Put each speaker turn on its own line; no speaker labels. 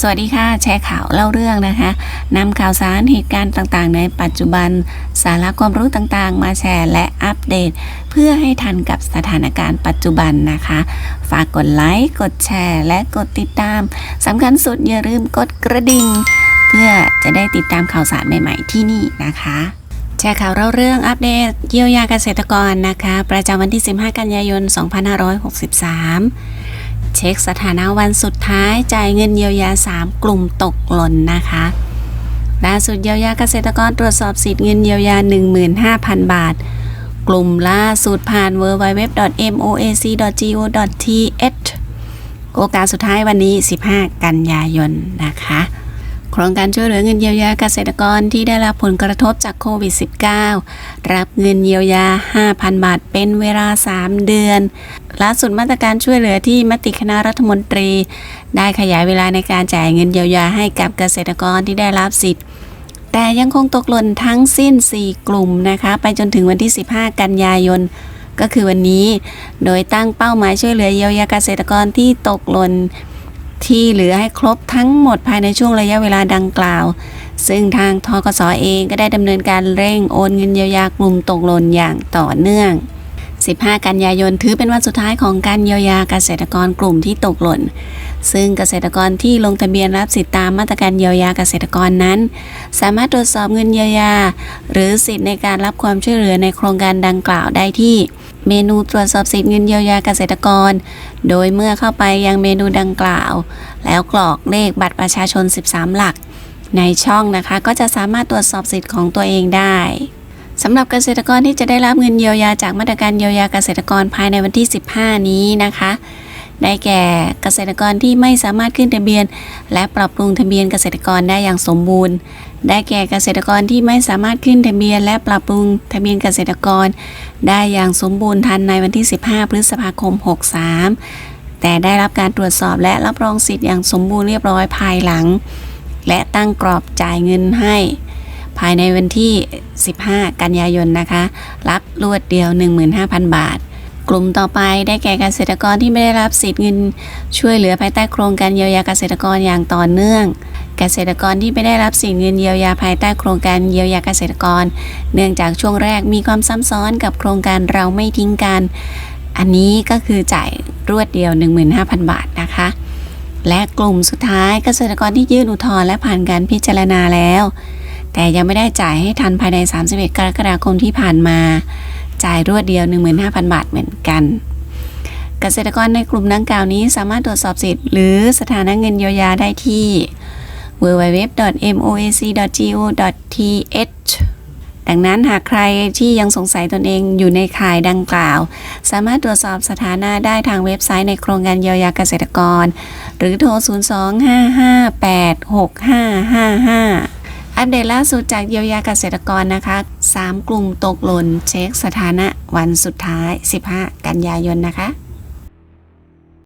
สวัสดีค่ะ แชร์ข่าวเล่าเรื่องนะคะนำข่าวสารเหตุการณ์ต่างๆ ในปัจจุบัน สาระความรู้ต่างๆ มาแชร์และอัปเดต เพื่อให้ทันกับสถานการณ์ปัจจุบันนะคะ ฝากกดไลค์กดแชร์ และกดติดตามสำคัญสุดอย่าลืมกดกระดิ่ง เพื่อจะได้ติดตามข่าวสารใหม่ๆที่นี่นะคะแชร์ข่าวเล่าเรื่องอัปเดตเยียวยาเกษตรกรนะคะ ประจำวันที่ 15 กันยายน 2563 เช็คสถานะวันสุดท้ายจ่ายเงินเยียวยา 3 กลุ่มตกหล่นนะคะล่าสุดเยียวยาเกษตรกรตรวจสอบสิทธิ์เงินเยียวยา 15,000 บาท กลุ่มล่าสุดผ่าน www.moac.go.th โอกาสสุดท้ายวันนี้ 15 กันยายนนะคะ โครงการช่วยเหลือเงินเยียวยาเกษตรกรที่ได้รับผลกระทบจากโควิด -19 รับเงินเยียวยา 5,000 บาทเป็นเวลา 3 เดือนล่าสุดมาตรการช่วยเหลือที่มติคณะรัฐมนตรี ได้ขยายเวลาในการจ่ายเงินเยียวยาให้กับเกษตรกรที่ได้รับสิทธิ์แต่ยังคงตกหล่นทั้งสิ้น 4 กลุ่มนะคะ ไปจนถึงวันที่ 15 กันยายน ก็คือวันนี้ โดยตั้งเป้าหมายช่วยเหลือเยียวยาเกษตรกรที่ตกหล่น ที่เหลือให้ครบทั้งหมดภายในช่วงระยะเวลาดังกล่าว ซึ่งทางทกสเองก็ได้ดำเนินการเร่งโอนเงินเยียวยากลุ่มตกหล่นอย่างต่อเนื่อง 15 กันยายนถือเป็นวันสุดท้ายของการเยียวยาเกษตรกรกลุ่มที่ตกหล่น ซึ่งเกษตรกรที่ลงทะเบียนรับสิทธิตามมาตรการเยียวยาเกษตรกรนั้น สามารถตรวจสอบเงินเยียวยา หรือสิทธิในการรับความช่วยเหลือในโครงการดังกล่าวได้ที่ เมนูตรวจสอบสิทธิ์เงินเยียวยาเกษตรกร โดยเมื่อเข้าไปยังเมนูดังกล่าว แล้วกรอกเลขบัตรประชาชน 13 หลัก ในช่องนะคะก็จะสามารถตรวจสอบสิทธิ์ของตัวเองได้สำหรับเกษตรกรที่จะได้รับเงินเยียวยาจากมาตรการเยียวยาเกษตรกรภายในวันที่ 15 นี้นะคะ ได้แก่เกษตรกรที่ไม่สามารถขึ้นทะเบียน และปรับปรุงทะเบียนเกษตรกรได้อย่างสมบูรณ์ ได้แก่เกษตรกรที่ไม่สามารถขึ้นทะเบียน และปรับปรุงทะเบียนเกษตรกร ได้อย่างสมบูรณ์ทันในวันที่ 15 พฤษภาคม 63 แต่ได้รับการตรวจสอบและรับรองสิทธิ์อย่างสมบูรณ์เรียบร้อยภายหลัง และตั้งกรอบจ่ายเงินให้ภายในวันที่ 15 กันยายนนะคะ รับรวดเดียว 15,000 บาท กลุ่มต่อไปได้แก่เกษตรกรที่ไม่ได้รับสิทธิ์เงิน ช่วยเหลือภายใต้โครงการเยียวยาเกษตรกรอย่างต่อเนื่อง เกษตรกรที่ไม่ได้รับสิทธิ์เงินเยียวยาภายใต้โครงการเยียวยาเกษตรกร เนื่องจากช่วงแรกมีความซ้ำซ้อนกับโครงการเราไม่ทิ้งกัน อันนี้ก็คือจ่ายรวดเดียว 15,000 บาทนะคะ และกลุ่มสุดท้ายเกษตรกรที่ยื่นอุทธรณ์และผ่านการพิจารณาแล้ว แต่ยังไม่ได้จ่ายให้ทันภายใน 31 กรกฎาคมที่ผ่านมา จ่ายรวดเดียว 15,000 บาทเหมือนกัน เกษตรกรในกลุ่มดังกล่าวนี้สามารถตรวจสอบสิทธิ์หรือสถานะเงินเยียวยาได้ที่ www.moac.go.th ดังนั้นหากใครที่ยังสงสัยตนเองอยู่ในข่ายดังกล่าว สามารถตรวจสอบสถานะได้ทางเว็บไซต์ในโครงการเยียวยาเกษตรกร หรือโทร 025586555 อัปเดตล่าสุดจากเยียวยาเกษตรกรนะคะ 3 กลุ่มตกหล่นเช็คสถานะวันสุดท้าย 15 กันยายนนะคะ